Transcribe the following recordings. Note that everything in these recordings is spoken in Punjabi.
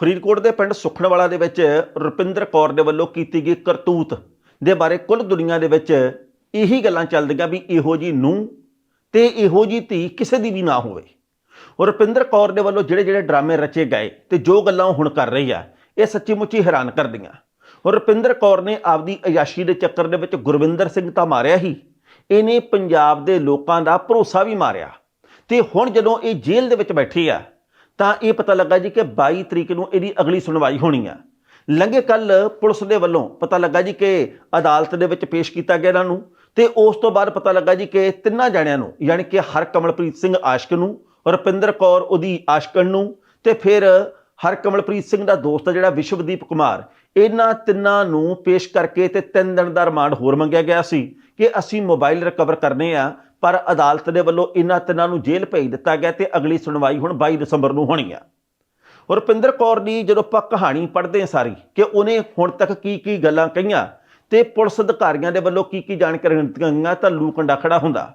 ਫਰੀਦਕੋਟ ਦੇ ਪਿੰਡ ਸੁਖਣਵਾਲਾ ਦੇ ਵਿੱਚ ਰੁਪਿੰਦਰ ਕੌਰ ਦੇ ਵੱਲੋਂ ਕੀਤੀ ਗਈ ਕਰਤੂਤ ਦੇ ਬਾਰੇ ਕੁੱਲ ਦੁਨੀਆ ਦੇ ਵਿੱਚ ਇਹੀ ਗੱਲਾਂ ਚੱਲਦੀਆਂ ਵੀ ਇਹੋ ਜੀ ਨੂੰ ਤੇ ਇਹੋ ਜੀ ਧੀ ਕਿਸੇ ਦੀ ਵੀ ਨਾ ਹੋਵੇ। ਰੁਪਿੰਦਰ ਕੌਰ ਦੇ ਵੱਲੋਂ ਜਿਹੜੇ ਜਿਹੜੇ ਡਰਾਮੇ ਰਚੇ ਗਏ ਤੇ ਜੋ ਗੱਲਾਂ ਉਹ ਹੁਣ ਕਰ ਰਹੀ ਆ, ਇਹ ਸੱਚੀ ਮੁੱਚੀ ਹੈਰਾਨ ਕਰਦੀਆਂ। ਰੁਪਿੰਦਰ ਕੌਰ ਨੇ ਆਪਦੀ ਅਯਾਸ਼ੀ ਦੇ ਚੱਕਰ ਦੇ ਵਿੱਚ ਗੁਰਵਿੰਦਰ ਸਿੰਘ ਤਾਂ ਮਾਰਿਆ ਹੀ, ਇਹਨੇ ਪੰਜਾਬ ਦੇ ਲੋਕਾਂ ਦਾ ਭਰੋਸਾ ਵੀ ਮਾਰਿਆ। ਤੇ ਹੁਣ ਜਦੋਂ ਇਹ ਜੇਲ੍ਹ ਦੇ ਵਿੱਚ ਬੈਠੀ ਆ ਤਾਂ ਇਹ ਪਤਾ ਲੱਗਾ ਜੀ ਕਿ 22 ਤਰੀਕ ਨੂੰ ਇਹਦੀ ਅਗਲੀ ਸੁਣਵਾਈ ਹੋਣੀ ਆ। ਲੰਘੇ ਕੱਲ ਪੁਲਿਸ ਦੇ ਵੱਲੋਂ ਪਤਾ ਲੱਗਾ ਜੀ ਕਿ ਅਦਾਲਤ ਦੇ ਵਿੱਚ ਪੇਸ਼ ਕੀਤਾ ਗਿਆ ਇਹਨਾਂ ਨੂੰ ਤੇ ਉਸ ਤੋਂ ਬਾਅਦ ਪਤਾ ਲੱਗਾ ਜੀ ਕਿ ਤਿੰਨਾਂ ਜਣਿਆਂ ਨੂੰ, ਯਾਨੀ ਕਿ ਹਰ ਕਮਲਪ੍ਰੀਤ ਸਿੰਘ ਆਸ਼ਕ ਨੂੰ, ਰੁਪਿੰਦਰ ਕੌਰ ਉਹਦੀ ਆਸ਼ਕਣ ਨੂੰ ਤੇ ਫਿਰ ਹਰ ਕਮਲਪ੍ਰੀਤ ਸਿੰਘ ਦਾ ਦੋਸਤ ਆ ਜਿਹੜਾ ਵਿਸ਼ਵਦੀਪ ਕੁਮਾਰ, ਇਹਨਾਂ ਤਿੰਨਾਂ ਨੂੰ ਪੇਸ਼ ਕਰਕੇ ਤੇ ਤਿੰਨ ਦਿਨ ਦਾ ਰਿਮਾਂਡ ਹੋਰ ਮੰਗਿਆ ਗਿਆ ਸੀ ਕਿ ਅਸੀਂ ਮੋਬਾਈਲ ਰਿਕਵਰ ਕਰਨੇ ਆ ਪਰ ਅਦਾਲਤ ਦੇ ਵੱਲੋਂ ਇਹਨਾਂ ਤਿੰਨਾਂ ਨੂੰ ਜੇਲ੍ਹ ਭੇਜ ਦਿੱਤਾ ਗਿਆ ਤੇ ਅਗਲੀ ਸੁਣਵਾਈ ਹੁਣ 22 ਦਸੰਬਰ ਨੂੰ ਹੋਣੀ ਆ। ਰੁਪਿੰਦਰ ਕੌਰ ਦੀ ਜਦੋਂ ਆਪਾਂ ਕਹਾਣੀ ਪੜ੍ਹਦੇ ਹਾਂ ਸਾਰੀ ਕਿ ਉਹਨੇ ਹੁਣ ਤੱਕ ਕੀ ਕੀ ਗੱਲਾਂ ਕਹੀਆਂ ਤੇ ਪੁਲਿਸ ਅਧਿਕਾਰੀਆਂ ਦੇ ਵੱਲੋਂ ਕੀ ਕੀ ਜਾਣਕਾਰੀਆਂ ਦਿੱਤੀਆਂ ਗਈਆਂ ਤਾਂ ਲੂ ਕੰਡਾ ਖੜਾ ਹੁੰਦਾ।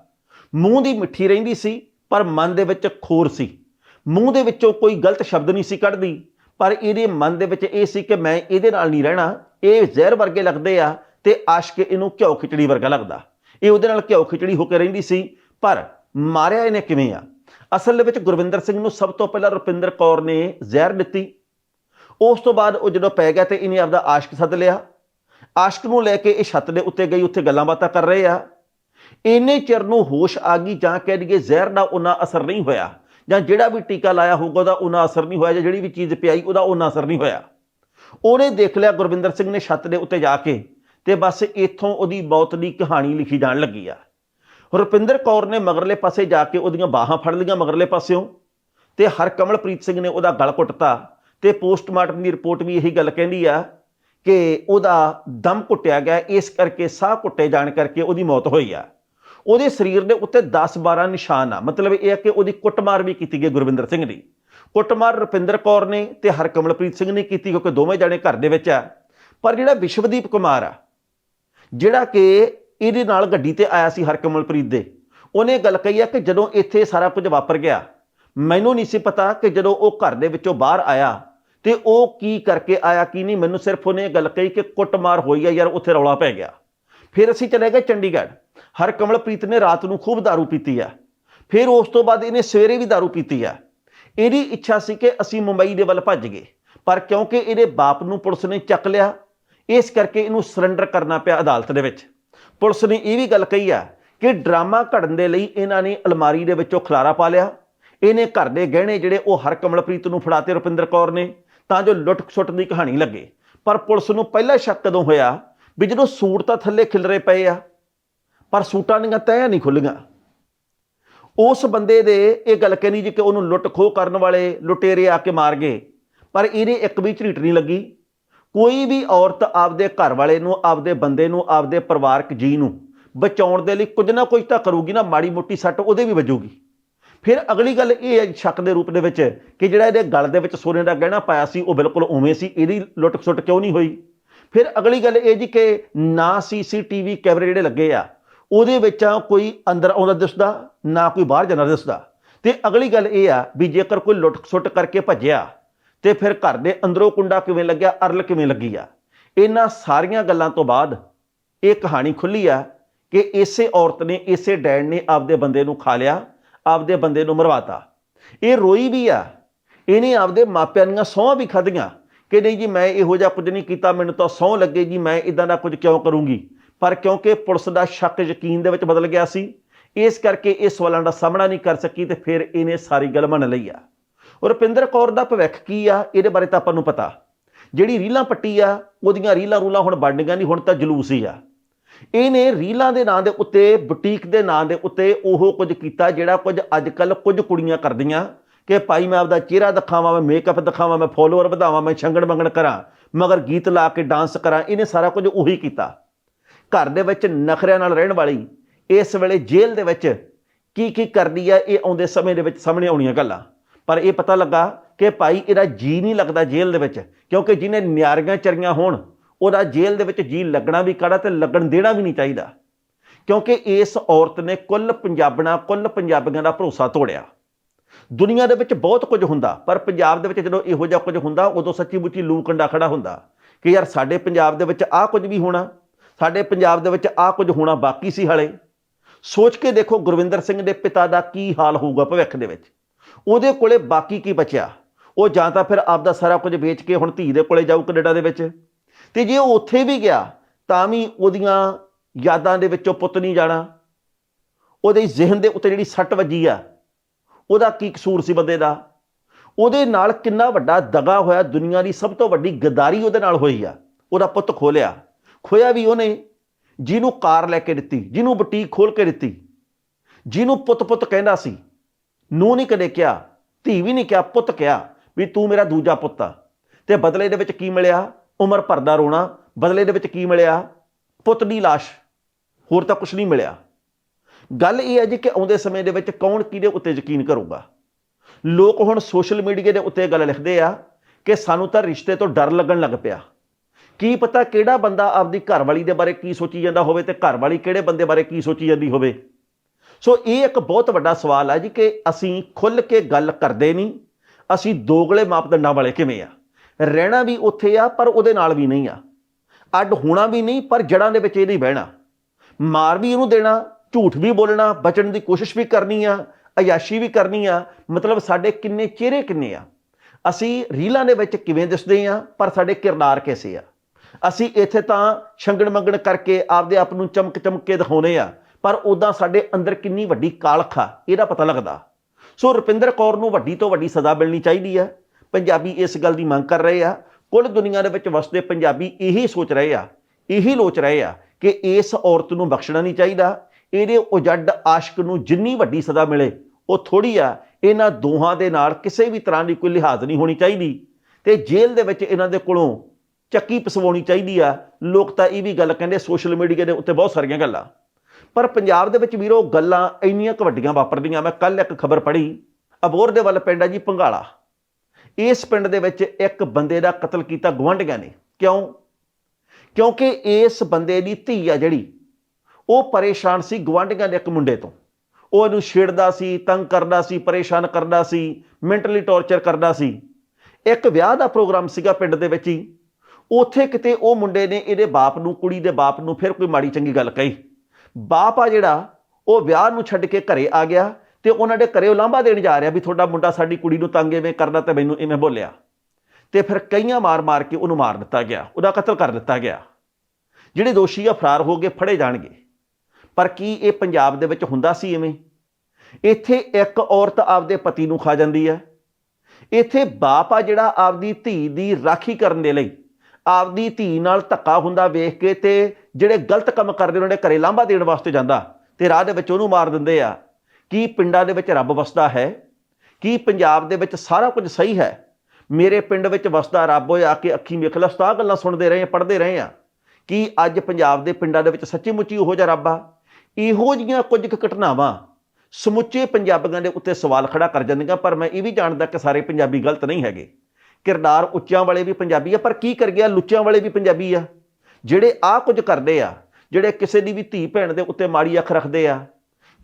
ਮੂੰਹ ਦੀ ਮਿੱਠੀ ਰਹਿੰਦੀ ਸੀ, ਪਰ ਮਨ ਦੇ ਵਿੱਚ ਖੋਰ ਸੀ। ਮੂੰਹ ਦੇ ਵਿੱਚੋਂ ਕੋਈ ਗਲਤ ਸ਼ਬਦ ਨਹੀਂ ਸੀ ਕੱਢਦੀ, ਪਰ ਇਹਦੇ ਮਨ ਦੇ ਵਿੱਚ ਇਹ ਸੀ ਕਿ ਮੈਂ ਇਹਦੇ ਨਾਲ ਨਹੀਂ ਰਹਿਣਾ, ਇਹ ਜ਼ਹਿਰ ਵਰਗੇ ਲੱਗਦੇ ਆ ਤੇ ਆਸ਼ਕ ਇਹਨੂੰ ਘਿਓ ਖਿਚੜੀ ਵਰਗਾ ਲੱਗਦਾ। ਇਹ ਉਹਦੇ ਨਾਲ ਘਿਓ ਖਿਚੜੀ ਹੋ ਕੇ ਰਹਿੰਦੀ ਸੀ, ਪਰ ਮਾਰਿਆ ਇਹਨੇ ਕਿਵੇਂ ਆ? ਅਸਲ ਦੇ ਵਿੱਚ ਗੁਰਵਿੰਦਰ ਸਿੰਘ ਨੂੰ ਸਭ ਤੋਂ ਪਹਿਲਾਂ ਰੁਪਿੰਦਰ ਕੌਰ ਨੇ ਜ਼ਹਿਰ ਦਿੱਤੀ। ਉਸ ਤੋਂ ਬਾਅਦ ਉਹ ਜਦੋਂ ਪੈ ਗਿਆ ਤੇ ਇਹਨੇ ਆਪਦਾ ਆਸ਼ਕ ਸੱਦ ਲਿਆ। ਆਸ਼ਕ ਨੂੰ ਲੈ ਕੇ ਇਹ ਛੱਤ ਦੇ ਉੱਤੇ ਗਈ, ਉੱਥੇ ਗੱਲਾਂ ਬਾਤਾਂ ਕਰ ਰਹੇ ਆ। ਇੰਨੇ ਚਿਰ ਨੂੰ ਹੋਸ਼ ਆ ਗਈ, ਜਾਂ ਕਹਿ ਦਈਏ ਜ਼ਹਿਰ ਦਾ ਉਹਨਾਂ ਅਸਰ ਨਹੀਂ ਹੋਇਆ, ਜਾਂ ਜਿਹੜਾ ਵੀ ਟੀਕਾ ਲਾਇਆ ਹੋਊਗਾ ਉਹਦਾ ਉਹਨਾਂ ਅਸਰ ਨਹੀਂ ਹੋਇਆ, ਜਾਂ ਜਿਹੜੀ ਵੀ ਚੀਜ਼ ਪਿਆਈ ਉਹਦਾ ਉਹਨਾਂ ਅਸਰ ਨਹੀਂ ਹੋਇਆ। ਉਹਨੇ ਦੇਖ ਲਿਆ ਗੁਰਵਿੰਦਰ ਸਿੰਘ ਨੇ ਛੱਤ ਦੇ ਉੱਤੇ ਜਾ ਕੇ ਤੇ ਬਸ ਇੱਥੋਂ ਉਹਦੀ ਮੌਤ ਦੀ ਕਹਾਣੀ ਲਿਖੀ ਜਾਣ ਲੱਗੀ ਆ। ਰੁਪਿੰਦਰ ਕੌਰ ਨੇ ਮਗਰਲੇ ਪਾਸੇ ਜਾ ਕੇ ਉਹਦੀਆਂ ਬਾਹਾਂ ਫੜ ਲਈਆਂ ਮਗਰਲੇ ਪਾਸਿਓਂ ਤੇ ਹਰਕਮਲਪ੍ਰੀਤ ਸਿੰਘ ਨੇ ਉਹਦਾ ਗਲ ਘੁੱਟਤਾ ਤੇ ਪੋਸਟਮਾਰਟਮ ਦੀ ਰਿਪੋਰਟ ਵੀ ਇਹੀ ਗੱਲ ਕਹਿੰਦੀ ਆ ਕਿ ਉਹਦਾ ਦਮ ਘੁੱਟਿਆ ਗਿਆ, ਇਸ ਕਰਕੇ ਸਾਹ ਘੁੱਟੇ ਜਾਣ ਕਰਕੇ ਉਹਦੀ ਮੌਤ ਹੋਈ ਆ। ਉਹਦੇ ਸਰੀਰ ਦੇ ਉੱਤੇ 10-12 ਨਿਸ਼ਾਨ ਆ। ਮਤਲਬ ਇਹ ਹੈ ਕਿ ਉਹਦੀ ਕੁੱਟਮਾਰ ਵੀ ਕੀਤੀ ਗਈ ਗੁਰਵਿੰਦਰ ਸਿੰਘ ਦੀ। ਕੁੱਟਮਾਰ ਰੁਪਿੰਦਰ ਕੌਰ ਨੇ ਤੇ ਹਰਕਮਲਪ੍ਰੀਤ ਸਿੰਘ ਨੇ ਕੀਤੀ ਕਿਉਂਕਿ ਦੋਵੇਂ ਜਣੇ ਘਰ ਦੇ ਵਿੱਚ ਆ। ਪਰ ਜਿਹੜਾ ਵਿਸ਼ਵਦੀਪ ਕੁਮਾਰ ਆ ਜਿਹੜਾ ਕਿ ਇਹਦੇ ਨਾਲ ਗੱਡੀ ਤੇ ਆਇਆ ਸੀ ਹਰਕਮਲਪ੍ਰੀਤ ਦੇ ਉਹਨੇ ਗੱਲ ਕਹੀ ਆ ਕਿ ਜਦੋਂ ਇੱਥੇ ਸਾਰਾ ਕੁਝ ਵਾਪਰ ਗਿਆ ਮੈਨੂੰ ਨਹੀਂ ਸੀ ਪਤਾ ਕਿ ਜਦੋਂ ਉਹ ਘਰ ਦੇ ਵਿੱਚੋਂ ਬਾਹਰ ਆਇਆ ਤੇ ਉਹ ਕੀ ਕਰਕੇ ਆਇਆ ਕੀ ਨਹੀਂ ਮੈਨੂੰ ਸਿਰਫ ਉਹਨੇ ਇਹ ਗੱਲ ਕਹੀ ਕਿ ਕੁੱਟਮਾਰ ਹੋਈ ਆ ਯਾਰ ਉੱਥੇ ਰੌਲਾ ਪੈ ਗਿਆ ਫਿਰ ਅਸੀਂ ਚਲੇ ਗਏ ਚੰਡੀਗੜ੍ਹ ਹਰਕਮਲਪ੍ਰੀਤ ਨੇ ਰਾਤ ਨੂੰ ਖੂਬ दारू ਪੀਤੀ ਆ ਫਿਰ ਉਸ ਤੋਂ ਬਾਅਦ ਇਹਨੇ ਸਵੇਰੇ ਵੀ दारू ਪੀਤੀ ਆ ਇਹਦੀ ਇੱਛਾ ਸੀ ਕਿ ਅਸੀਂ ਮੁੰਬਈ ਦੇ ਵੱਲ ਭੱਜ ਗਏ ਪਰ ਕਿਉਂਕਿ ਇਹਦੇ ਬਾਪ ਨੂੰ ਪੁਲਿਸ ਨੇ ਚੱਕ ਲਿਆ ਇਸ ਕਰਕੇ ਇਹਨੂੰ ਸਰੈਂਡਰ ਕਰਨਾ ਪਿਆ ਅਦਾਲਤ ਦੇ ਵਿੱਚ। ਪੁਲਿਸ ਨੇ ਇਹ ਵੀ ਗੱਲ ਕਹੀ ਆ ਕਿ ਡਰਾਮਾ ਘੜਨ ਦੇ ਲਈ ਇਹਨਾਂ ਨੇ ਅਲਮਾਰੀ ਦੇ ਵਿੱਚੋਂ ਖਲਾਰਾ ਪਾ ਲਿਆ। ਇਹਨੇ ਘਰ ਦੇ ਗਹਿਣੇ ਜਿਹੜੇ ਉਹ ਹਰ ਕਮਲਪ੍ਰੀਤ ਨੂੰ ਫੜਾਤੇ ਰੁਪਿੰਦਰ ਕੌਰ ਨੇ, ਤਾਂ ਜੋ ਲੁੱਟ-ਖਸੁੱਟ ਦੀ ਕਹਾਣੀ ਲੱਗੇ। ਪਰ ਪੁਲਿਸ ਨੂੰ ਪਹਿਲਾ ਸ਼ੱਕ ਕਦੋਂ ਹੋਇਆ ਵੀ ਜਦੋਂ ਸੂਟ ਤਾਂ ਥੱਲੇ ਖਿਲਰੇ ਪਏ ਆ, ਪਰ ਸੂਟਾਂ ਦੀਆਂ ਤਹਿਆਂ ਨਹੀਂ ਖੁੱਲੀਆਂ ਉਸ ਬੰਦੇ ਦੇ ਇਹ ਗੱਲ ਕਹਿਣੀ ਜੀ ਕਿ ਉਹਨੂੰ ਲੁੱਟ ਖੋਹ ਕਰਨ ਵਾਲੇ ਲੁਟੇਰੇ ਆ ਕੇ ਮਾਰ ਗਏ, ਪਰ ਇਹਨੇ ਇੱਕ ਵੀ ਝਰੀਟ ਨਹੀਂ ਲੱਗੀ। ਕੋਈ ਵੀ ਔਰਤ ਆਪਦੇ ਘਰ ਵਾਲੇ ਨੂੰ, ਆਪਦੇ ਬੰਦੇ ਨੂੰ, ਆਪਦੇ ਪਰਿਵਾਰਕ ਜੀ ਨੂੰ ਬਚਾਉਣ ਦੇ ਲਈ ਕੁਝ ਨਾ ਕੁਝ ਤਾਂ ਕਰੂਗੀ ਨਾ, ਮਾੜੀ ਮੋਟੀ ਸੱਟ ਉਹਦੇ ਵੀ ਵੱਜੂਗੀ। ਫਿਰ ਅਗਲੀ ਗੱਲ ਇਹ ਹੈ ਸ਼ੱਕ ਦੇ ਰੂਪ ਦੇ ਵਿੱਚ ਕਿ ਜਿਹੜਾ ਇਹਦੇ ਗਲ ਦੇ ਵਿੱਚ ਸੋਨੇ ਦਾ ਗਹਿਣਾ ਪਾਇਆ ਸੀ, ਉਹ ਬਿਲਕੁਲ ਉਵੇਂ ਸੀ, ਇਹਦੀ ਲੁੱਟ-ਸੁੱਟ ਕਿਉਂ ਨਹੀਂ ਹੋਈ? ਫਿਰ ਅਗਲੀ ਗੱਲ ਇਹ ਜੀ ਕਿ ਨਾ ਸੀਸੀਟੀਵੀ ਕੈਮਰੇ ਜਿਹੜੇ ਲੱਗੇ ਆ, ਉਹਦੇ ਵਿੱਚ ਕੋਈ ਅੰਦਰ ਆਉਂਦਾ ਦਿਸਦਾ, ਨਾ ਕੋਈ ਬਾਹਰ ਜਾਂਦਾ ਦਿਸਦਾ। ਤੇ ਅਗਲੀ ਗੱਲ ਇਹ ਆ ਵੀ ਜੇਕਰ ਕੋਈ ਲੁੱਟ-ਸੁੱਟ ਕਰਕੇ ਭੱਜਿਆ ਤੇ ਫਿਰ ਘਰ ਦੇ ਅੰਦਰੋਂ ਕੁੰਡਾ ਕਿਵੇਂ ਲੱਗਿਆ, ਅਰਲ ਕਿਵੇਂ ਲੱਗੀ ਆ? ਇਹਨਾਂ ਸਾਰੀਆਂ ਗੱਲਾਂ ਤੋਂ ਬਾਅਦ ਇਹ ਕਹਾਣੀ ਖੁੱਲੀ ਆ ਕਿ ਇਸੇ ਔਰਤ ਨੇ, ਇਸੇ ਡੈਡ ਨੇ ਆਪਦੇ ਬੰਦੇ ਨੂੰ ਖਾ ਲਿਆ, ਆਪਦੇ ਬੰਦੇ ਨੂੰ ਮਰਵਾਤਾ। ਇਹ ਰੋਈ ਵੀ ਆ, ਇਹਨੇ ਆਪਦੇ ਮਾਪਿਆਂ ਦੀਆਂ ਸਹੁੰ ਵੀ ਖਾਧੀਆਂ ਕਿ ਨਹੀਂ ਜੀ, ਮੈਂ ਇਹੋ ਜਿਹਾ ਕੁਝ ਨਹੀਂ ਕੀਤਾ, ਮੈਨੂੰ ਤਾਂ ਸਹੁੰ ਲੱਗੇਗੀ ਮੈਂ ਇਦਾਂ ਦਾ ਕੁਝ ਕਿਉਂ ਕਰੂੰਗੀ? ਪਰ ਕਿਉਂਕਿ ਪੁਲਿਸ ਦਾ ਸ਼ੱਕ ਯਕੀਨ ਦੇ ਵਿੱਚ ਬਦਲ ਗਿਆ ਸੀ, ਇਸ ਕਰਕੇ ਇਹ ਸਵਾਲਾਂ ਦਾ ਸਾਹਮਣਾ ਨਹੀਂ ਕਰ ਸਕੀ ਤੇ ਫਿਰ ਇਹਨੇ ਸਾਰੀ ਗੱਲ ਮੰਨ ਲਈ ਆ। ਰੁਪਿੰਦਰ ਕੌਰ ਦਾ ਭਵਿੱਖ ਕੀ ਆ? ਇਹਦੇ ਬਾਰੇ ਤਾਂ ਆਪਾਂ ਨੂੰ ਪਤਾ। ਜਿਹੜੀ ਰੀਲਾਂ ਪੱਟੀ ਆ, ਉਹਦੀਆਂ ਰੀਲਾਂ ਰੂਲਾਂ ਹੁਣ ਬਣਨੀਆਂ ਨਹੀਂ, ਹੁਣ ਤਾਂ ਜਲੂਸ ਹੀ ਆ। ਇਹਨੇ ਰੀਲਾਂ ਦੇ ਨਾਂ ਦੇ ਉੱਤੇ, ਬੁਟੀਕ ਦੇ ਨਾਂ ਦੇ ਉੱਤੇ ਉਹ ਕੁਝ ਕੀਤਾ ਜਿਹੜਾ ਕੁਝ ਅੱਜ ਕੱਲ ਕੁਝ ਕੁੜੀਆਂ ਕਰਦੀਆਂ ਕਿ ਭਾਈ ਮੈਂ ਆਪਦਾ ਚਿਹਰਾ ਦਿਖਾਵਾਂ, ਮੈਂ ਮੇਕਅਪ ਦਿਖਾਵਾਂ, ਮੈਂ ਫੋਲੋਅਰ ਵਧਾਵਾਂ, ਮੈਂ ਛੰਗਣ ਮੰਗਣ ਕਰਾਂ, ਮਗਰ ਗੀਤ ਲਾ ਕੇ ਡਾਂਸ ਕਰਾਂ, ਇਹਨੇ ਸਾਰਾ ਕੁਝ ਉਹੀ ਕੀਤਾ। ਘਰ ਦੇ ਵਿੱਚ ਨਖਰਿਆਂ ਨਾਲ ਰਹਿਣ ਵਾਲੀ, ਇਸ ਵੇਲੇ ਜੇਲ੍ਹ ਦੇ ਵਿੱਚ ਕੀ ਕੀ ਕਰਦੀ ਆ, ਇਹ ਆਉਂਦੇ ਸਮੇਂ ਦੇ ਵਿੱਚ ਸਾਹਮਣੇ ਆਉਣੀਆਂ ਗੱਲਾਂ। ਪਰ ਇਹ ਪਤਾ ਲੱਗਾ ਕਿ ਭਾਈ ਇਹਦਾ ਜੀ ਨਹੀਂ ਲੱਗਦਾ ਜੇਲ੍ਹ ਦੇ ਵਿੱਚ, ਕਿਉਂਕਿ ਜਿਹਨੇ ਨਿਆਰੀਆਂ ਚਰੀਆਂ ਹੋਣ, ਉਹਦਾ ਜੇਲ੍ਹ ਦੇ ਵਿੱਚ ਜੀ ਲੱਗਣਾ ਵੀ ਕਾੜਾ ਤੇ ਲੱਗਣ ਦੇਣਾ ਵੀ ਨਹੀਂ ਚਾਹੀਦਾ। ਕਿਉਂਕਿ ਇਸ ਔਰਤ ਨੇ ਕੁੱਲ ਪੰਜਾਬਣਾ, ਕੁੱਲ ਪੰਜਾਬੀਆਂ ਦਾ ਭਰੋਸਾ ਤੋੜਿਆ। ਦੁਨੀਆ ਦੇ ਵਿੱਚ ਬਹੁਤ ਕੁਝ ਹੁੰਦਾ, ਪਰ ਪੰਜਾਬ ਦੇ ਵਿੱਚ ਜਦੋਂ ਇਹੋ ਜਿਹਾ ਕੁਝ ਹੁੰਦਾ, ਉਦੋਂ ਸੱਚੀ ਮੁੱਚੀ ਲੂ ਕੰਡਾ ਖੜਾ ਹੁੰਦਾ ਕਿ ਯਾਰ ਸਾਡੇ ਪੰਜਾਬ ਦੇ ਵਿੱਚ ਆਹ ਕੁਝ ਵੀ ਹੋਣਾ, ਸਾਡੇ ਪੰਜਾਬ ਦੇ ਵਿੱਚ ਆਹ ਕੁਝ ਹੋਣਾ ਬਾਕੀ ਸੀ ਹਲੇ। ਸੋਚ ਕੇ ਦੇਖੋ ਗੁਰਵਿੰਦਰ ਸਿੰਘ ਦੇ ਪਿਤਾ ਦਾ ਕੀ ਹਾਲ ਹੋਊਗਾ ਭਵਿੱਖ ਦੇ ਵਿੱਚ। ਉਹਦੇ ਕੋਲੇ ਬਾਕੀ ਕੀ ਬਚਿਆ? ਉਹ ਜਾਂ ਤਾਂ ਫਿਰ ਆਪਦਾ ਸਾਰਾ ਕੁਝ ਵੇਚ ਕੇ ਹੁਣ ਧੀ ਦੇ ਕੋਲੇ ਜਾਊ ਕੈਨੇਡਾ ਦੇ ਵਿੱਚ। ਤੇ ਜੇ ਉਹ ਉੱਥੇ ਵੀ ਗਿਆ, ਤਾਂ ਵੀ ਉਹਦੀਆਂ ਯਾਦਾਂ ਦੇ ਵਿੱਚੋਂ ਪੁੱਤ ਨਹੀਂ ਜਾਣਾ। ਉਹਦੇ ਜ਼ਿਹਨ ਦੇ ਉੱਤੇ ਜਿਹੜੀ ਸੱਟ ਵੱਜੀ ਆ, ਉਹਦਾ ਕੀ ਕਸੂਰ ਸੀ ਬੰਦੇ ਦਾ? ਉਹਦੇ ਨਾਲ ਕਿੰਨਾ ਵੱਡਾ ਦਗਾ ਹੋਇਆ, ਦੁਨੀਆ ਦੀ ਸਭ ਤੋਂ ਵੱਡੀ ਗਦਾਰੀ ਉਹਦੇ ਨਾਲ ਹੋਈ ਆ। ਉਹਦਾ ਪੁੱਤ ਖੋਲਿਆ। ਖੋਇਆ ਵੀ ਉਹਨੇ, ਜਿਹਨੂੰ ਕਾਰ ਲੈ ਕੇ ਦਿੱਤੀ, ਜਿਹਨੂੰ ਬੁਟੀਕ ਖੋਲ ਕੇ ਦਿੱਤੀ, ਜਿਹਨੂੰ ਪੁੱਤ-ਪੁੱਤ ਕਹਿੰਦਾ ਸੀ ਨੂੰ ਨਹੀਂ ਕਦੇ ਕਿਹਾ, ਧੀ ਵੀ ਨਹੀਂ ਕਿਹਾ, ਪੁੱਤ ਕਿਹਾ ਵੀ ਤੂੰ ਮੇਰਾ ਦੂਜਾ ਪੁੱਤ ਆ। ਤੇ ਬਦਲੇ ਦੇ ਵਿੱਚ ਕੀ ਮਿਲਿਆ? ਉਮਰ ਭਰ ਦਾ ਰੋਣਾ। ਬਦਲੇ ਦੇ ਵਿੱਚ ਕੀ ਮਿਲਿਆ? ਪੁੱਤ ਦੀ ਲਾਸ਼। ਹੋਰ ਤਾਂ ਕੁਝ ਨਹੀਂ ਮਿਲਿਆ। ਗੱਲ ਇਹ ਹੈ ਜੀ ਕਿ ਆਉਂਦੇ ਸਮੇਂ ਦੇ ਵਿੱਚ ਕੌਣ ਕਿਹਦੇ ਉੱਤੇ ਯਕੀਨ ਕਰੂਗਾ? ਲੋਕ ਹੁਣ ਸੋਸ਼ਲ ਮੀਡੀਆ ਦੇ ਉੱਤੇ ਗੱਲ ਲਿਖਦੇ ਆ ਕਿ ਸਾਨੂੰ ਤਾਂ ਰਿਸ਼ਤੇ ਤੋਂ ਡਰ ਲੱਗਣ ਲੱਗ ਪਿਆ। ਕੀ ਪਤਾ ਕਿਹੜਾ ਬੰਦਾ ਆਪਦੀ ਘਰਵਾਲੀ ਦੇ ਬਾਰੇ ਕੀ ਸੋਚੀ ਜਾਂਦਾ ਹੋਵੇ ਤੇ ਘਰਵਾਲੀ ਕਿਹੜੇ ਬੰਦੇ ਬਾਰੇ ਕੀ ਸੋਚੀ ਜਾਂਦੀ ਹੋਵੇ। ਸੋ ਇਹ ਇੱਕ ਬਹੁਤ ਵੱਡਾ ਸਵਾਲ ਹੈ ਜੀ ਕਿ ਅਸੀਂ ਖੁੱਲ ਕੇ ਗੱਲ ਕਰਦੇ ਨਹੀਂ, ਅਸੀਂ ਦੋਗਲੇ ਮਾਪਦੰਡਾਂ ਵਾਲੇ ਕਿਵੇਂ ਆ? ਰਹਿਣਾ ਵੀ ਉੱਥੇ ਆ, ਪਰ ਉਹਦੇ ਨਾਲ ਵੀ ਨਹੀਂ ਆ। ਅੱਡ ਹੋਣਾ ਵੀ ਨਹੀਂ, ਪਰ ਜੜਾਂ ਦੇ ਵਿੱਚ ਇਹ ਨਹੀਂ ਬਹਿਣਾ। ਮਾਰ ਵੀ ਇਹਨੂੰ ਦੇਣਾ, ਝੂਠ ਵੀ ਬੋਲਣਾ, ਬਚਣ ਦੀ ਕੋਸ਼ਿਸ਼ ਵੀ ਕਰਨੀ ਆ, ਅਯਾਸ਼ੀ ਵੀ ਕਰਨੀ ਆ, ਮਤਲਬ ਸਾਡੇ ਕਿੰਨੇ ਚਿਹਰੇ ਕਿੰਨੇ ਆ? ਅਸੀਂ ਰੀਲਾਂ ਦੇ ਵਿੱਚ ਕਿਵੇਂ ਦਿਸਦੇ ਆ, ਪਰ ਸਾਡੇ ਕਿਰਦਾਰ ਕੈਸੇ ਆ? ਅਸੀਂ ਇੱਥੇ ਤਾਂ ਛੰਗਣ ਮੰਗਣ ਕਰਕੇ ਆਪਦੇ ਆਪ ਨੂੰ ਚਮਕ ਚਮਕ ਕੇ ਦਿਖਾਉਨੇ ਆ ਪਰ ਉਦਾਂ ਸਾਡੇ ਅੰਦਰ ਕਿੰਨੀ ਵੱਡੀ ਕਾਲਖ ਆ, ਇਹਦਾ ਪਤਾ ਲੱਗਦਾ। ਸੋ ਰੁਪਿੰਦਰ ਕੌਰ ਨੂੰ ਵੱਡੀ ਤੋਂ ਵੱਡੀ ਸਜ਼ਾ ਮਿਲਣੀ ਚਾਹੀਦੀ ਆ। ਪੰਜਾਬੀ ਇਸ ਗੱਲ ਦੀ ਮੰਗ ਕਰ ਰਹੇ ਆ। ਕੁੱਲ ਦੁਨੀਆ ਦੇ ਵਿੱਚ ਵਸਦੇ ਪੰਜਾਬੀ ਇਹੀ ਸੋਚ ਰਹੇ ਆ, ਇਹੀ ਲੋਚ ਰਹੇ ਆ ਕਿ ਇਸ ਔਰਤ ਨੂੰ ਬਖਸ਼ਣਾ ਨਹੀਂ ਚਾਹੀਦਾ। ਇਹਦੇ ਉਜੱਡ ਆਸ਼ਕ ਨੂੰ ਜਿੰਨੀ ਵੱਡੀ ਸਜ਼ਾ ਮਿਲੇ, ਉਹ ਥੋੜੀ ਆ, ਇਹਨਾਂ ਦੋਹਾਂ ਦੇ ਨਾਲ ਕਿਸੇ ਵੀ ਤਰ੍ਹਾਂ ਦੀ ਕੋਈ ਲਿਹਾਜ਼ ਨਹੀਂ ਹੋਣੀ ਚਾਹੀਦੀ। ਤੇ ਜੇਲ੍ਹ ਦੇ ਵਿੱਚ ਇਹਨਾਂ ਦੇ ਕੋਲੋਂ ਚੱਕੀ ਪਸਵਾਉਣੀ ਚਾਹੀਦੀ ਆ। ਲੋਕ ਤਾਂ ਇਹ ਵੀ ਗੱਲ ਕਹਿੰਦੇ, ਸੋਸ਼ਲ ਮੀਡੀਆ ਦੇ ਉੱਤੇ ਬਹੁਤ ਸਾਰੀਆਂ ਗੱਲਾਂ। ਪਰ ਪੰਜਾਬ ਦੇ ਵਿੱਚ ਵੀਰੋ ਗੱਲਾਂ ਇੰਨੀਆਂ ਕੁ ਵੱਡੀਆਂ ਵਾਪਰਦੀਆਂ ਮੈਂ ਕੱਲ ਇੱਕ ਖਬਰ ਪੜ੍ਹੀ। ਅਬੋਰ ਦੇ ਵੱਲ ਪਿੰਡ ਹੈ ਜੀ ਪੰਗਾਲਾ। ਇਸ ਪਿੰਡ ਦੇ ਵਿੱਚ ਇੱਕ ਬੰਦੇ ਦਾ ਕਤਲ ਕੀਤਾ ਗੁਆਂਢੀਆਂ ਨੇ। ਕਿਉਂ? ਕਿਉਂਕਿ ਇਸ ਬੰਦੇ ਦੀ ਧੀ ਆ ਜਿਹੜੀ, ਉਹ ਪਰੇਸ਼ਾਨ ਸੀ ਗੁਆਂਢੀਆਂ ਦੇ ਇੱਕ ਮੁੰਡੇ ਤੋਂ। ਉਹ ਇਹਨੂੰ ਛੇੜਦਾ ਸੀ, ਤੰਗ ਕਰਦਾ ਸੀ, ਪਰੇਸ਼ਾਨ ਕਰਦਾ ਸੀ, ਮੈਂਟਲੀ ਟੌਰਚਰ ਕਰਦਾ ਸੀ। ਇੱਕ ਵਿਆਹ ਦਾ ਪ੍ਰੋਗਰਾਮ ਸੀਗਾ ਪਿੰਡ ਦੇ ਵਿੱਚ ਹੀ। ਉੱਥੇ ਕਿਤੇ ਉਹ ਮੁੰਡੇ ਨੇ ਇਹਦੇ ਬਾਪ ਨੂੰ, ਕੁੜੀ ਦੇ ਬਾਪ ਨੂੰ ਫਿਰ ਕੋਈ ਮਾੜੀ ਚੰਗੀ ਗੱਲ ਕਹੀ। ਬਾਪ ਆ ਜਿਹੜਾ, ਉਹ ਵਿਆਹ ਨੂੰ ਛੱਡ ਕੇ ਘਰੇ ਆ ਗਿਆ ਤੇ ਉਹਨਾਂ ਦੇ ਘਰੇ ਉਲਾਂਭਾ ਦੇਣ ਜਾ ਰਿਹਾ ਵੀ ਤੁਹਾਡਾ ਮੁੰਡਾ ਸਾਡੀ ਕੁੜੀ ਨੂੰ ਤੰਗ ਐਵੇਂ ਕਰਦਾ ਤੇ ਮੈਨੂੰ ਐਵੇਂ ਬੋਲਿਆ। ਤੇ ਫਿਰ ਕਈਆਂ ਮਾਰ-ਮਾਰ ਕੇ ਉਹਨੂੰ ਮਾਰ ਦਿੱਤਾ ਗਿਆ, ਉਹਦਾ ਕਤਲ ਕਰ ਦਿੱਤਾ ਗਿਆ। ਜਿਹੜੇ ਦੋਸ਼ੀ ਆ, ਫਰਾਰ ਹੋ ਗਏ, ਫੜੇ ਜਾਣਗੇ। ਪਰ ਕੀ ਇਹ ਪੰਜਾਬ ਦੇ ਵਿੱਚ ਹੁੰਦਾ ਸੀ ਐਵੇਂ ਇੱਥੇ ਇੱਕ ਔਰਤ ਆਪਦੇ ਪਤੀ ਨੂੰ ਖਾ ਜਾਂਦੀ ਹੈ ਇੱਥੇ ਬਾਪ ਆ ਜਿਹੜਾ ਆਪਦੀ ਧੀ ਦੀ ਰਾਖੀ ਕਰਨ ਦੇ ਲਈ ਆਪਦੀ ਧੀ ਨਾਲ ਧੱਕਾ ਹੁੰਦਾ ਵੇਖ ਕੇ ਤੇ ਜਿਹੜੇ ਗਲਤ ਕੰਮ ਕਰਦੇ ਉਹਨਾਂ ਦੇ ਘਰੇ ਲਾਂਭਾ ਦੇਣ ਵਾਸਤੇ ਜਾਂਦਾ ਤੇ ਰਾਹ ਦੇ ਵਿੱਚ ਉਹਨੂੰ ਮਾਰ ਦਿੰਦੇ ਆ। ਕੀ ਪਿੰਡਾਂ ਦੇ ਵਿੱਚ ਰੱਬ ਵਸਦਾ ਹੈ? ਕੀ ਪੰਜਾਬ ਦੇ ਵਿੱਚ ਸਾਰਾ ਕੁਝ ਸਹੀ ਹੈ? ਮੇਰੇ ਪਿੰਡ ਵਿੱਚ ਵਸਦਾ ਰੱਬ ਹੋਇਆ ਕਿ ਅੱਖੀ ਵੇਖ ਲਸਤਾ ਗੱਲਾਂ ਸੁਣਦੇ ਰਹੇ, ਪੜ੍ਹਦੇ ਰਹੇ ਆ। ਕੀ ਅੱਜ ਪੰਜਾਬ ਦੇ ਪਿੰਡਾਂ ਦੇ ਵਿੱਚ ਸੱਚੀ ਮੁੱਚੀ ਉਹੋ ਜਿਹਾ ਰੱਬ ਆ? ਇਹੋ ਜੀਆਂ ਕੁਝ ਕੁ ਘਟਨਾਵਾਂ ਸਮੁੱਚੇ ਪੰਜਾਬੀਆਂ ਦੇ ਉੱਤੇ ਸਵਾਲ ਖੜਾ ਕਰ ਜਾਂਦੀਆਂ, ਪਰ ਮੈਂ ਇਹ ਵੀ ਜਾਣਦਾ ਕਿ ਸਾਰੇ ਪੰਜਾਬੀ ਗਲਤ ਨਹੀਂ ਹੈਗੇ। ਕਿਰਦਾਰ ਉੱਚਿਆਂ ਵਾਲੇ ਵੀ ਪੰਜਾਬੀ ਆ, ਪਰ ਕੀ ਕਰ ਗਿਆ ਲੁੱਚਿਆਂ ਵਾਲੇ ਵੀ ਪੰਜਾਬੀ ਆ। ਜਿਹੜੇ ਆ ਕੁਝ ਕਰਦੇ ਆ, ਜਿਹੜੇ ਕਿਸੇ ਦੀ ਵੀ ਧੀ ਭੈਣ ਦੇ ਉੱਤੇ ਮਾੜੀ ਅੱਖ ਰੱਖਦੇ ਆ,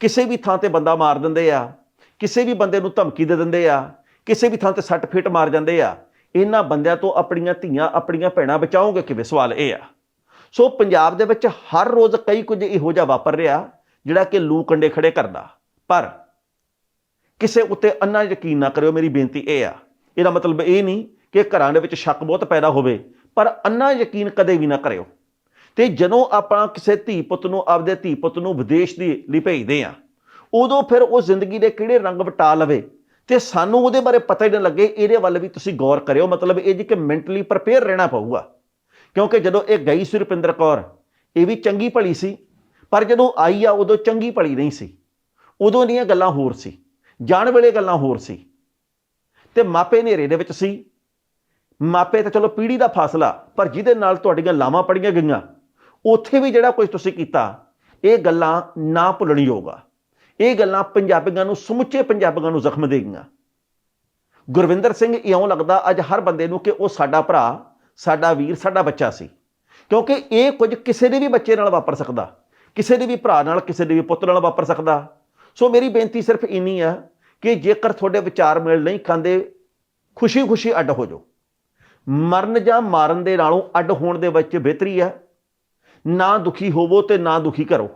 ਕਿਸੇ ਵੀ ਥਾਂ ਤੇ ਬੰਦਾ ਮਾਰ ਦਿੰਦੇ ਆ, ਕਿਸੇ ਵੀ ਬੰਦੇ ਨੂੰ ਧਮਕੀ ਦੇ ਦਿੰਦੇ ਆ, ਕਿਸੇ ਵੀ ਥਾਂ ਤੇ ਸੱਟ ਫੇਟ ਮਾਰ ਜਾਂਦੇ ਆ, ਇਹਨਾਂ ਬੰਦਿਆਂ ਤੋਂ ਆਪਣੀਆਂ ਧੀਆਂ, ਆਪਣੀਆਂ ਭੈਣਾਂ ਬਚਾਓਗੇ ਕਿਵੇਂ? ਸਵਾਲ ਇਹ ਆ। ਸੋ ਪੰਜਾਬ ਦੇ ਵਿੱਚ ਹਰ ਰੋਜ਼ ਕਈ ਕੁਝ ਇਹੋ ਜਿਹਾ ਵਾਪਰ ਰਿਹਾ, ਜਿਹੜਾ ਕਿ ਲੂ ਕੰਡੇ ਖੜੇ ਕਰਦਾ। ਪਰ ਕਿਸੇ ਉੱਤੇ ਅੰਨਾ ਯਕੀਨ ਨਾ ਕਰਿਓ, ਮੇਰੀ ਬੇਨਤੀ ਇਹ ਆ ਇਹਦਾ ਮਤਲਬ ਇਹ ਨਹੀਂ ਕਿ ਘਰਾਂ ਦੇ ਵਿੱਚ ਸ਼ੱਕ ਬਹੁਤ ਪੈਦਾ ਹੋਵੇ, ਪਰ ਅੰਨਾ ਯਕੀਨ ਕਦੇ ਵੀ ਨਾ ਕਰਿਓ। ਤੇ ਜਦੋਂ ਆਪਾਂ ਕਿਸੇ ਧੀ ਪੁੱਤ ਨੂੰ, ਆਪਦੇ ਧੀ ਪੁੱਤ ਨੂੰ ਵਿਦੇਸ਼ ਦੀ ਲਈ ਭੇਜਦੇ ਆ ਉਦੋਂ ਫਿਰ ਉਹ ਜ਼ਿੰਦਗੀ ਦੇ ਕਿਹੜੇ ਰੰਗ ਵਟਾ ਲਵੇ? ਤੇ ਸਾਨੂੰ ਉਹਦੇ ਬਾਰੇ ਪਤਾ ਹੀ ਨਾ ਲੱਗੇ, ਇਹਦੇ ਵੱਲ ਵੀ ਤੁਸੀਂ ਗੌਰ ਕਰਿਓ। ਮਤਲਬ ਇਹ ਜੀ ਕਿ ਮੈਂਟਲੀ ਪ੍ਰਪੇਅਰ ਰਹਿਣਾ ਪਊਗਾ। ਕਿਉਂਕਿ ਜਦੋਂ ਇਹ ਗਈ ਸੀ ਰੁਪਿੰਦਰ ਕੌਰ, ਇਹ ਵੀ ਚੰਗੀ ਭਲੀ ਸੀ, ਪਰ ਜਦੋਂ ਆਈ ਆ ਉਦੋਂ ਚੰਗੀ ਭਲੀ ਨਹੀਂ ਸੀ। ਉਦੋਂ ਦੀਆਂ ਗੱਲਾਂ ਹੋਰ ਸੀ, ਜਾਣ ਵੇਲੇ ਗੱਲਾਂ ਹੋਰ ਸੀ। ਤੇ ਮਾਪੇ ਹਨੇਰੇ ਦੇ ਵਿੱਚ ਸੀ। ਮਾਪੇ ਤਾਂ ਚਲੋ ਪੀੜ੍ਹੀ ਦਾ ਫਾਸਲਾ, ਪਰ ਜਿਹਦੇ ਨਾਲ ਤੁਹਾਡੀਆਂ ਲਾਵਾਂ ਪੜੀਆਂ ਗਈਆਂ, ਉੱਥੇ ਵੀ ਜਿਹੜਾ ਕੁਝ ਤੁਸੀਂ ਕੀਤਾ, ਇਹ ਗੱਲਾਂ ਨਾ ਭੁੱਲਣਯੋਗ ਆ। ਇਹ ਗੱਲਾਂ ਪੰਜਾਬੀਆਂ ਨੂੰ, ਸਮੁੱਚੇ ਪੰਜਾਬੀਆਂ ਨੂੰ ਜ਼ਖਮ ਦੇ ਗਈਆਂ ਗੁਰਵਿੰਦਰ ਸਿੰਘ ਇਉਂ ਲੱਗਦਾ ਅੱਜ ਹਰ ਬੰਦੇ ਨੂੰ ਕਿ ਉਹ ਸਾਡਾ ਭਰਾ, ਸਾਡਾ ਵੀਰ, ਸਾਡਾ ਬੱਚਾ ਸੀ। ਕਿਉਂਕਿ ਇਹ ਕੁਝ ਕਿਸੇ ਦੇ ਵੀ ਬੱਚੇ ਨਾਲ ਵਾਪਰ ਸਕਦਾ, ਕਿਸੇ ਦੇ ਵੀ ਭਰਾ ਨਾਲ, ਕਿਸੇ ਦੇ ਵੀ ਪੁੱਤ ਨਾਲ ਵਾਪਰ ਸਕਦਾ। ਸੋ ਮੇਰੀ ਬੇਨਤੀ ਸਿਰਫ ਇੰਨੀ ਆ ਕਿ ਜੇਕਰ ਤੁਹਾਡੇ ਵਿਚਾਰ ਮੇਲ ਨਹੀਂ ਖਾਂਦੇ, ਖੁਸ਼ੀ-ਖੁਸ਼ੀ ਅੱਡ ਹੋ ਜਾਓ। ਮਰਨ ਜਾਂ ਮਾਰਨ ਦੇ ਨਾਲੋਂ ਅੱਡ ਹੋਣ ਦੇ ਵਿੱਚ ਬਿਹਤਰੀ ਹੈ। ਨਾ ਦੁਖੀ ਹੋਵੋ ਤੇ ਨਾ ਦੁਖੀ ਕਰੋ।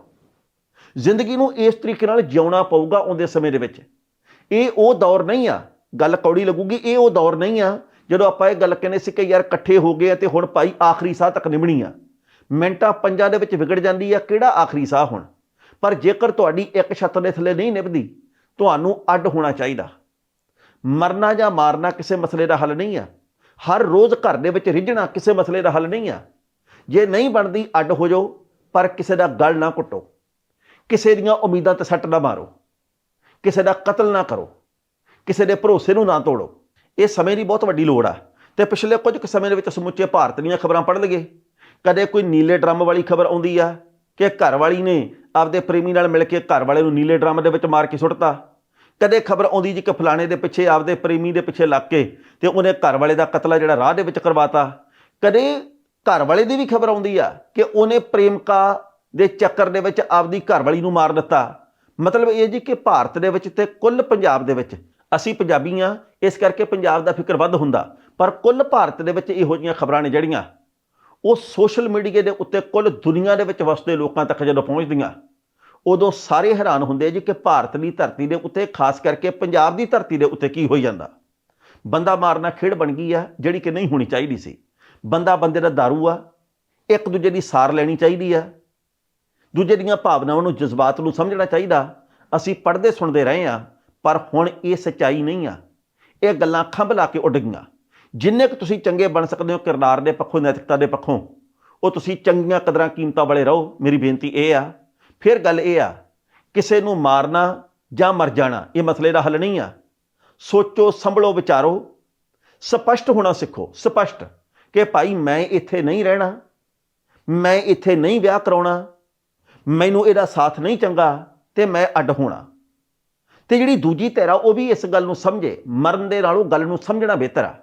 ਜ਼ਿੰਦਗੀ ਨੂੰ ਇਸ ਤਰੀਕੇ ਨਾਲ ਜਿਉਣਾ ਪਊਗਾ ਆਉਂਦੇ ਸਮੇਂ ਦੇ ਵਿੱਚ। ਇਹ ਉਹ ਦੌਰ ਨਹੀਂ ਆ, ਗੱਲ ਕੌੜੀ ਲੱਗੂਗੀ, ਇਹ ਉਹ ਦੌਰ ਨਹੀਂ ਆ, ਜਦੋਂ ਆਪਾਂ ਇਹ ਗੱਲ ਕਹਿੰਦੇ ਸੀ ਕਿ ਯਾਰ ਇਕੱਠੇ ਹੋ ਗਏ ਆ ਤੇ ਹੁਣ ਭਾਈ ਆਖਰੀ ਸਾਹ ਤੱਕ ਨਿਭਣੀ ਆ। ਮਿੰਟਾਂ ਪੰਜਾਂ ਦੇ ਵਿੱਚ ਵਿਗੜ ਜਾਂਦੀ ਆ, ਕਿਹੜਾ ਆਖਰੀ ਸਾਹ ਹੁਣ? ਪਰ ਜੇਕਰ ਤੁਹਾਡੀ ਇੱਕ ਛੱਤ ਦੇ ਥੱਲੇ ਨਹੀਂ ਨਿਭਦੀ ਤੁਹਾਨੂੰ ਅੱਡ ਹੋਣਾ ਚਾਹੀਦਾ। ਮਰਨਾ ਜਾਂ ਮਾਰਨਾ ਕਿਸੇ ਮਸਲੇ ਦਾ ਹੱਲ ਨਹੀਂ ਆ। ਹਰ ਰੋਜ਼ ਘਰ ਦੇ ਵਿੱਚ ਰਿੱਝਣਾ ਕਿਸੇ ਮਸਲੇ ਦਾ ਹੱਲ ਨਹੀਂ ਆ। ਜੇ ਨਹੀਂ ਬਣਦੀ, ਅੱਡ ਹੋ ਜਾਓ, ਪਰ ਕਿਸੇ ਦਾ ਗਲ ਨਾ ਘੁੱਟੋ। ਕਿਸੇ ਦੀਆਂ ਉਮੀਦਾਂ ਤੇ ਸੱਟ ਨਾ ਮਾਰੋ। ਕਿਸੇ ਦਾ ਕਤਲ ਨਾ ਕਰੋ। ਕਿਸੇ ਦੇ ਭਰੋਸੇ ਨੂੰ ਨਾ ਤੋੜੋ। ਇਹ ਸਮੇਂ ਦੀ ਬਹੁਤ ਵੱਡੀ ਲੋੜ ਆ। ਤੇ ਪਿਛਲੇ ਕੁਝ ਕੁ ਸਮੇਂ ਦੇ ਵਿੱਚ ਸਮੁੱਚੇ ਭਾਰਤ ਦੀਆਂ ਖਬਰਾਂ ਪੜ੍ਹ ਲਈਏ। ਕਦੇ ਕੋਈ ਨੀਲੇ ਡਰਮ ਵਾਲੀ ਖਬਰ ਆਉਂਦੀ ਆ ਕਿ ਘਰ ਵਾਲੀ ਨੇ ਆਪਦੇ ਪ੍ਰੇਮੀ ਨਾਲ ਮਿਲ ਕੇ ਘਰ ਵਾਲੇ ਨੂੰ ਨੀਲੇ ਡਰਮ ਦੇ ਵਿੱਚ ਮਾਰ ਕੇ ਸੁੱਟਤਾ। ਕਦੇ ਖਬਰ ਆਉਂਦੀ ਜੀ ਕਿ ਫਲਾਣੇ ਦੇ ਪਿੱਛੇ ਆਪਦੇ ਪ੍ਰੇਮੀ ਦੇ ਪਿੱਛੇ ਲੱਗ ਕੇ ਤੇ ਉਹਨੇ ਘਰ ਵਾਲੇ ਦਾ ਕਤਲ ਜਿਹੜਾ ਰਾਹ ਦੇ ਵਿੱਚ ਕਰਵਾਤਾ। ਕਦੇ ਘਰ ਵਾਲੇ ਦੀ ਵੀ ਖਬਰ ਆਉਂਦੀ ਆ ਕਿ ਉਹਨੇ ਪ੍ਰੇਮਿਕਾ ਦੇ ਚੱਕਰ ਦੇ ਵਿੱਚ ਆਪਦੀ ਘਰ ਵਾਲੀ ਨੂੰ ਮਾਰ ਦਿੱਤਾ। ਮਤਲਬ ਇਹ ਜੀ ਕਿ ਭਾਰਤ ਦੇ ਵਿੱਚ ਤੇ ਕੁੱਲ ਪੰਜਾਬ ਦੇ ਵਿੱਚ ਅਸੀਂ ਪੰਜਾਬੀ ਆ ਇਸ ਕਰਕੇ ਪੰਜਾਬ ਦਾ ਫਿਕਰ ਵੱਧ ਹੁੰਦਾ। ਪਰ ਕੁੱਲ ਭਾਰਤ ਦੇ ਵਿੱਚ ਇਹੋ ਜਿਹੀਆਂ ਖਬਰਾਂ ਨੇ ਜਿਹੜੀਆਂ ਉਹ ਸੋਸ਼ਲ ਮੀਡੀਆ ਦੇ ਉੱਤੇ ਕੁੱਲ ਦੁਨੀਆ ਦੇ ਵਿੱਚ ਵਸਦੇ ਲੋਕਾਂ ਤੱਕ ਜਦੋਂ ਪਹੁੰਚਦੀਆਂ, ਉਦੋਂ ਸਾਰੇ ਹੈਰਾਨ ਹੁੰਦੇ ਆ ਜੀ ਕਿ ਭਾਰਤ ਦੀ ਧਰਤੀ ਦੇ ਉੱਤੇ, ਖਾਸ ਕਰਕੇ ਪੰਜਾਬ ਦੀ ਧਰਤੀ ਦੇ ਉੱਤੇ ਕੀ ਹੋਈ ਜਾਂਦਾ। ਬੰਦਾ ਮਾਰਨਾ ਖੇਡ ਬਣ ਗਈ ਆ, ਜਿਹੜੀ ਕਿ ਨਹੀਂ ਹੋਣੀ ਚਾਹੀਦੀ ਸੀ। ਬੰਦਾ ਬੰਦੇ ਦਾ दारू ਆ, ਇੱਕ ਦੂਜੇ ਦੀ ਸਾਰ ਲੈਣੀ ਚਾਹੀਦੀ ਆ। ਦੂਜੇ ਦੀਆਂ ਭਾਵਨਾਵਾਂ ਨੂੰ, ਜਜ਼ਬਾਤ ਨੂੰ ਸਮਝਣਾ ਚਾਹੀਦਾ। ਅਸੀਂ ਪੜ੍ਹਦੇ ਸੁਣਦੇ ਰਹੇ ਆ, ਪਰ ਹੁਣ ਇਹ ਸੱਚਾਈ ਨਹੀਂ ਆ। ਇਹ ਗੱਲਾਂ ਖੰਭ ਲਾ ਕੇ ਉੱਡ ਗਈਆਂ। ਜਿੰਨੇ ਕੁ ਤੁਸੀਂ ਚੰਗੇ ਬਣ ਸਕਦੇ ਹੋ ਕਿਰਦਾਰ ਦੇ ਪੱਖੋਂ, ਨੈਤਿਕਤਾ ਦੇ ਪੱਖੋਂ, ਉਹ ਤੁਸੀਂ ਚੰਗੀਆਂ ਕਦਰਾਂ ਕੀਮਤਾਂ ਵਾਲੇ ਰਹੋ। ਮੇਰੀ ਬੇਨਤੀ ਇਹ ਆ। ਫਿਰ ਗੱਲ ਇਹ ਆ, ਕਿਸੇ ਨੂੰ ਮਾਰਨਾ ਜਾਂ ਮਰ ਜਾਣਾ, ਇਹ ਮਸਲੇ ਦਾ ਹੱਲ ਨਹੀਂ ਆ। ਸੋਚੋ, ਸੰਭਲੋ, ਵਿਚਾਰੋ। ਸਪਸ਼ਟ ਹੋਣਾ ਸਿੱਖੋ, ਸਪਸ਼ਟ ਕਿ ਭਾਈ ਮੈਂ ਇੱਥੇ ਨਹੀਂ ਰਹਿਣਾ, ਮੈਂ ਇੱਥੇ ਨਹੀਂ ਵਿਆਹ ਕਰਾਉਣਾ, ਮੈਨੂੰ ਇਹਦਾ ਸਾਥ ਨਹੀਂ ਚੰਗਾ ਤੇ ਮੈਂ ਅੱਡ ਹੋਣਾ। ਤੇ ਜਿਹੜੀ ਦੂਜੀ ਧਿਰ ਆ, ਉਹ ਵੀ ਇਸ ਗੱਲ ਨੂੰ ਸਮਝੇ, ਮਰਨ ਦੇ ਨਾਲੋਂ ਗੱਲ ਨੂੰ ਸਮਝਣਾ ਬਿਹਤਰ ਆ।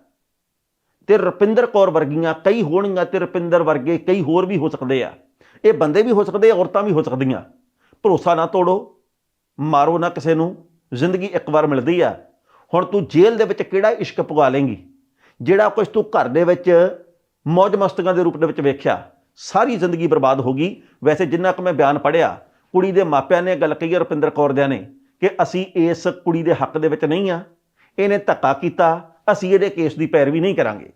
ਤੇ ਰੁਪਿੰਦਰ ਕੌਰ ਵਰਗੀਆਂ ਕਈ ਹੋਣਗੀਆਂ ਤੇ ਰੁਪਿੰਦਰ ਵਰਗੇ ਕਈ ਹੋਰ ਵੀ ਹੋ ਸਕਦੇ ਆ। ਇਹ ਬੰਦੇ ਵੀ ਹੋ ਸਕਦੇ ਆ ਔਰਤਾਂ ਵੀ ਹੋ ਸਕਦੀਆਂ। ਭਰੋਸਾ ਨਾ ਤੋੜੋ, ਮਾਰੋ ਨਾ ਕਿਸੇ ਨੂੰ, ਜ਼ਿੰਦਗੀ ਇੱਕ ਵਾਰ ਮਿਲਦੀ ਆ। ਹੁਣ ਤੂੰ ਜੇਲ੍ਹ ਦੇ ਵਿੱਚ ਕਿਹੜਾ ਇਸ਼ਕ ਪਵਾ ਲੇਂਗੀ? ਜਿਹੜਾ ਕੁਝ ਤੂੰ ਘਰ ਦੇ ਵਿੱਚ ਮौज ਮਸਤਕਾਂ ਦੇ ਰੂਪ ਦੇ ਵਿੱਚ ਵੇਖਿਆ, ਸਾਰੀ ਜ਼ਿੰਦਗੀ ਬਰਬਾਦ ਹੋ ਗਈ। ਵੈਸੇ ਜਿੰਨਾ ਕੁ ਮੈਂ ਬਿਆਨ ਪੜਿਆ ਕੁੜੀ ਦੇ ਮਾਪਿਆਂ ਨੇ ਗੱਲ ਕਹੀ ਆ ਰੁਪਿੰਦਰ ਕੌਰ ਦਿਆਂ ਨੇ ਕਿ ਅਸੀਂ ਇਸ ਕੁੜੀ ਦੇ ਹੱਕ ਦੇ ਵਿੱਚ ਨਹੀਂ ਆ। ਇਹਨੇ ਧੱਕਾ ਕੀਤਾ ਅਸੀਂ ਇਹਦੇ ਕੇਸ ਦੀ ਪੈਰਵੀ ਨਹੀਂ ਕਰਾਂਗੇ।